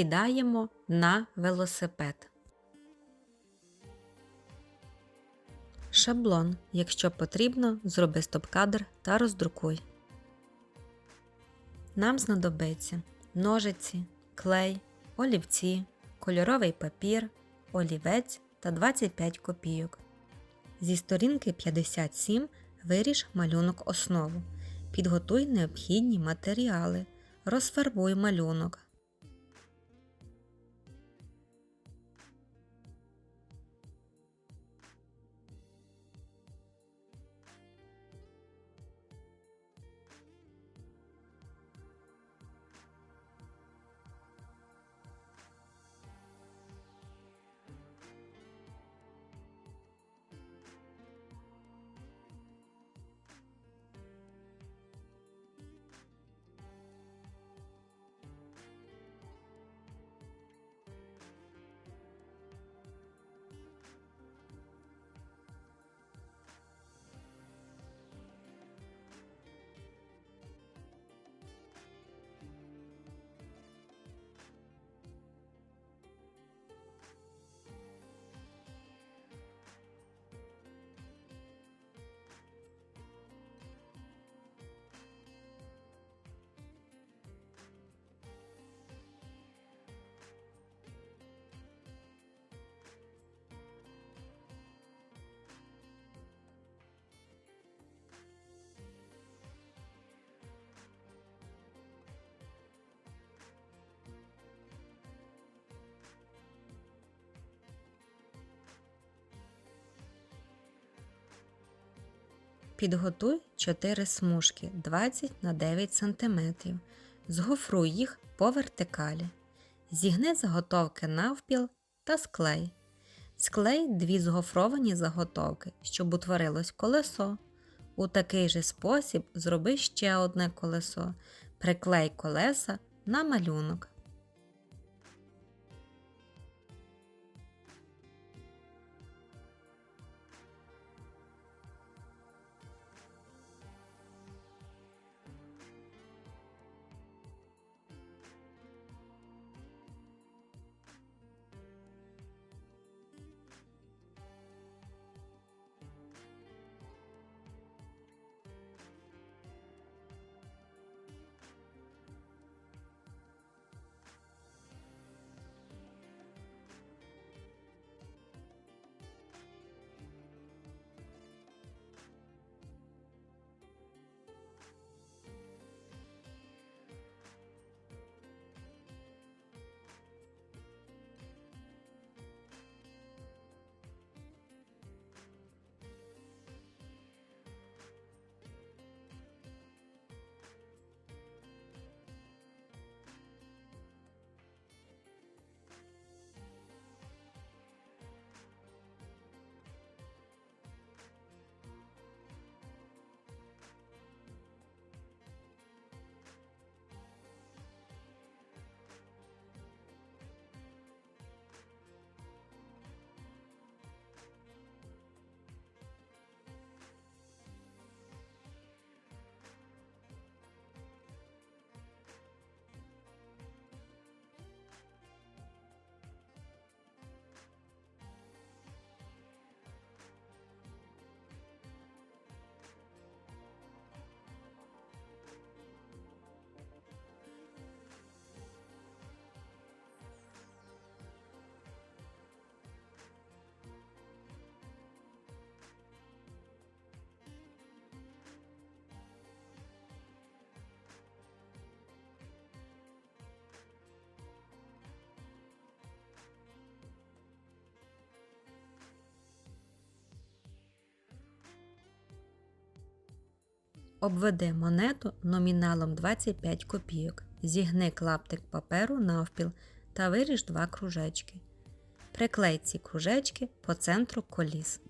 Сідаємо на велосипед. Шаблон. Якщо потрібно, зроби стоп-кадр та роздрукуй. Нам знадобиться ножиці, клей, олівці, кольоровий папір, олівець та 25 копійок. Зі сторінки 57 виріж малюнок основу. Підготуй необхідні матеріали. Розфарбуй малюнок. Підготуй 4 смужки 20 на 9 см. Згофруй їх по вертикалі. Зігни заготовки навпіл та склей. Склей дві згофровані заготовки, щоб утворилось колесо. У такий же спосіб зроби ще одне колесо. Приклей колеса на малюнок. Обведи монету номіналом 25 копійок. Зігни клаптик паперу навпіл та виріж два кружечки. Приклей ці кружечки по центру коліс.